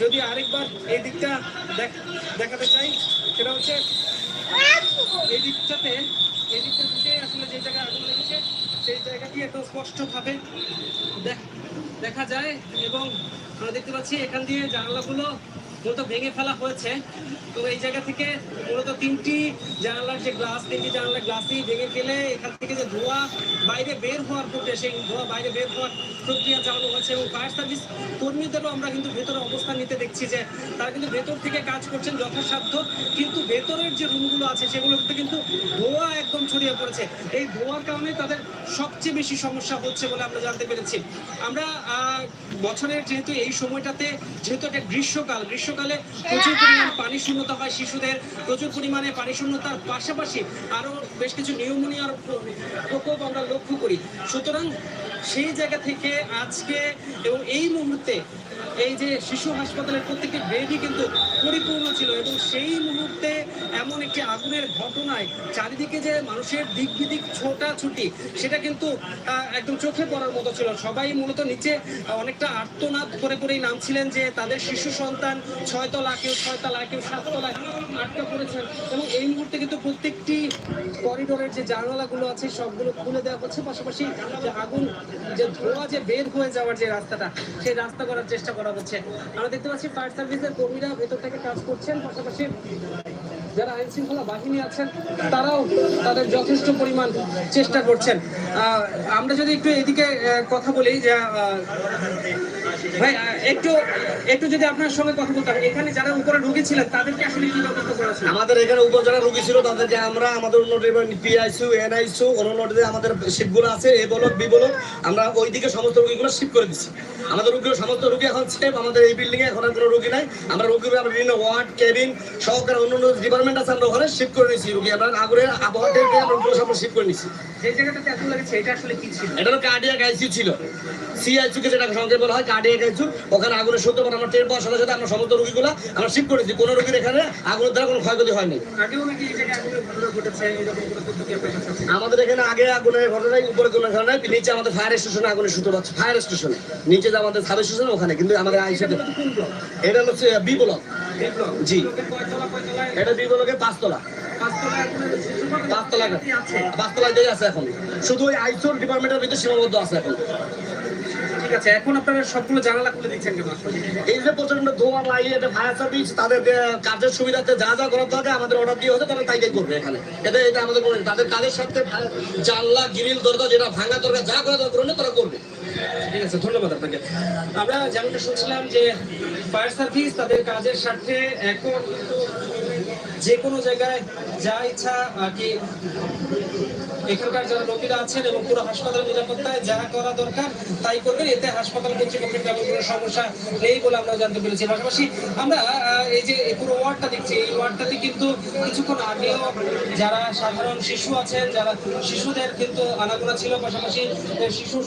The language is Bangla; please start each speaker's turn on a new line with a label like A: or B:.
A: যদি আরেকবার এই দিকটা দেখ- দেখাতে চাই, সেটা হচ্ছে এই দিকটাতে এই দিকটা থেকে আসলে যে জায়গায় আগুন লেগেছে, সেই জায়গাটি এত স্পষ্টভাবে দেখা যায় এবং আমরা দেখতে পাচ্ছি এখান দিয়ে জানালাগুলো মূলত ভেঙে ফেলা হয়েছে। তো এই জায়গা থেকে মূলত তিনটি জানালার যে গ্লাস তিনটি জানালার গ্লাসই ভেঙে ফেলে এখান থেকে যে ধোঁয়া বাইরে বের হওয়ার প্রক্রিয়া সেই ধোঁয়া বাইরে বের হওয়ার প্রক্রিয়া চালানো হয়েছে এবং ফায়ার সার্ভিস কর্মীদেরও আমরা কিন্তু ভেতরে অবস্থান নিতে দেখছি যে তারা কিন্তু ভেতর থেকে কাজ করছেন যথাসাধ্য, কিন্তু ভেতরের যে রুমগুলো আছে সেগুলোতে কিন্তু ধোঁয়া একদম ছড়িয়ে পড়েছে। এই ধোঁয়ার কারণে তাদের সবচেয়ে বেশি সমস্যা হচ্ছে বলে আমরা জানতে পেরেছি। আমরা বছরের যেহেতু এই সময়টাতে, যেহেতু একটা গ্রীষ্মকাল গ্রীষ্মকালে প্রচুর পরিমাণ পানি শূন্যতা হয় শিশুদের, প্রচুর পরিমাণে পানি শূন্যতার পাশাপাশি আরও বেশ কিছু নিউমোনিয়ার প্র- প্রকোপ আমরা লক্ষ্য করি। সুতরাং সেই জায়গা থেকে আজকে এবং এই মুহূর্তে এই যে শিশু হাসপাতালের প্রত্যেকটি বেডই কিন্তু পরিপূর্ণ ছিল এবং সেই মুহূর্তে এমন একটি আগুনের ঘটনায় চারিদিকে যে মানুষের দিক বিদিক ছোটাছুটি, সেটা কিন্তু একদম চোখে পড়ার মতো ছিল। সবাই মূলত নিচে অনেকটা আর্তনাদ করে করেই নামছিলেন যে তাদের শিশু সন্তান ছয়তলা, কেউ ছয়তলা, কেউ সাততলা আটকা পড়েছেন এবং এই মুহূর্তে কিন্তু প্রত্যেকটি করিডোরের যে জানালাগুলো আছে, সবগুলো খুলে দেওয়া হচ্ছে। পাশাপাশি যে আগুন, যে ধোঁয়া যে বের হয়ে যাওয়ার যে রাস্তাটা, সেই রাস্তা করার চেষ্টা করা হচ্ছে। আমরা দেখতে পাচ্ছি ফায়ার সার্ভিসের কর্মীরা ভেতর থেকে কাজ করছেন, পাশাপাশি যারা আইন শৃঙ্খলা বাহিনী আছেন, তারাও তাদের যথেষ্ট পরিমাণ চেষ্টা করছেন। আমরা যদি একটু এদিকে কথা বলি, যে ভাই একটু একটু যদি আপনার সঙ্গে কথা বলতে হবে এখানে যারা উপরে রুগী ছিলেন তাদেরকে আসলে কি ব্যবস্থা করা ছিল
B: আমাদের এখানে উপজেলা রোগী ছিল তাদেরকে আমরা আমাদের উন্নত পিআইসিউ এনআইসিউ অন্যটিতে আমাদের শিপগুলো আছে এ বলক বি বলক আমরা ওইদিকে সমস্ত রোগীগুলো শিফট করে দিচ্ছি আমাদের রোগীর সমস্ত রোগী এখন সেফ আমাদের এই বিল্ডিং এ এখন কোনো রোগী নাই। আমরা রোগী আমরা বিভিন্ন ওয়ার্ড কেবিন সহকারে অন্য অন্য ডিপার্টমেন্ট আছে আমরা ওখানে শিফট করে নিচ্ছি রোগী। আমরা আগুনের আবহাওয়া পেয়ে আমরা রোগীগুলো সব শিফট করে নিচ্ছি
A: যে জায়গাটাতে আগুন লেগেছে এটা আসলে কি ছিল?
B: এটা কার্ডিয়াক আইসিউ ছিল। সিআইসিউ কে যেটা সংক্ষেপে বলা হয় কার্ডিয়াক আইসিউ ওখানে আগুনের সত্য আমরা টের পাওয়ার সাথে সাথে আমরা সমস্ত রোগীগুলো আমরা শিফট করেছি। কোনো রোগীর এখানে আগুনের দ্বারা কোনো ক্ষয়ক্ষতি হয়নি? আমাদের এখানে আগে আগুনের ঘটনায় উপরে কোনো ঘটনা নাই নিচে আমাদের ফায়ার স্টেশনে আগুনের সূত্র পাচ্ছে ফায়ার স্টেশনে নিচে যে আমাদের সাব স্টেশন ওখানে কিন্তু আমাদের আইসাতে
A: এটা
B: এটা হচ্ছে বি ব্লক জি। এটা বি ব্লকে পাঁচতলা। পাঁচতলা
A: আছে?
B: আছে এখন। শুধু ওই আইসোর ডিপার্টমেন্টের ভিতরে সীমাবদ্ধ আছে এখন।
A: ঠিক আছে এখন আপনারা সবগুলো জানালা খুলে দিচ্ছেন কেন
B: এই যে প্রচণ্ড ধোঁয়া লাগিয়ে এটা ফায়ার সার্ভিস তাদের কাজের সুবিধাতে যা যা করার দরকার আমাদের অর্ডার দিয়ে হচ্ছে তারা তাই তাই করবে এখানে। এটা এটা আমাদের কোনো- তাদের কাজের সাথে জানলা গিরিল দরজা যেটা ভাঙা দরকার যা করা দরকার তারা করবে।
A: ঠিক আছে ধন্যবাদ আপনাকে। আমরা যেমনটা শুনছিলাম যে ফায়ার সার্ভিস তাদের কাজের স্বার্থে এখন কিন্তু যে কোনো জায়গায় যা ইচ্ছা আর কি এখানকার যারা রোগীরা আছেন এবং পুরো হাসপাতাল নিরাপত্তায় যা করা দরকার, তাই করবেন। এতে হাসপাতাল কর্তৃপক্ষের তেমন কোনো সমস্যা নেই বলে আমরা জানতে পেরেছি। পাশাপাশি আমরা এই যে পুরো ওয়ার্ডটা দেখছি, এই ওয়ার্ডটাতে কিন্তু কিছুক্ষণ আগেও যারা সাধারণ শিশু আছেন, যারা শিশুদের কিন্তু আনাগোনা ছিল, পাশাপাশি শিশু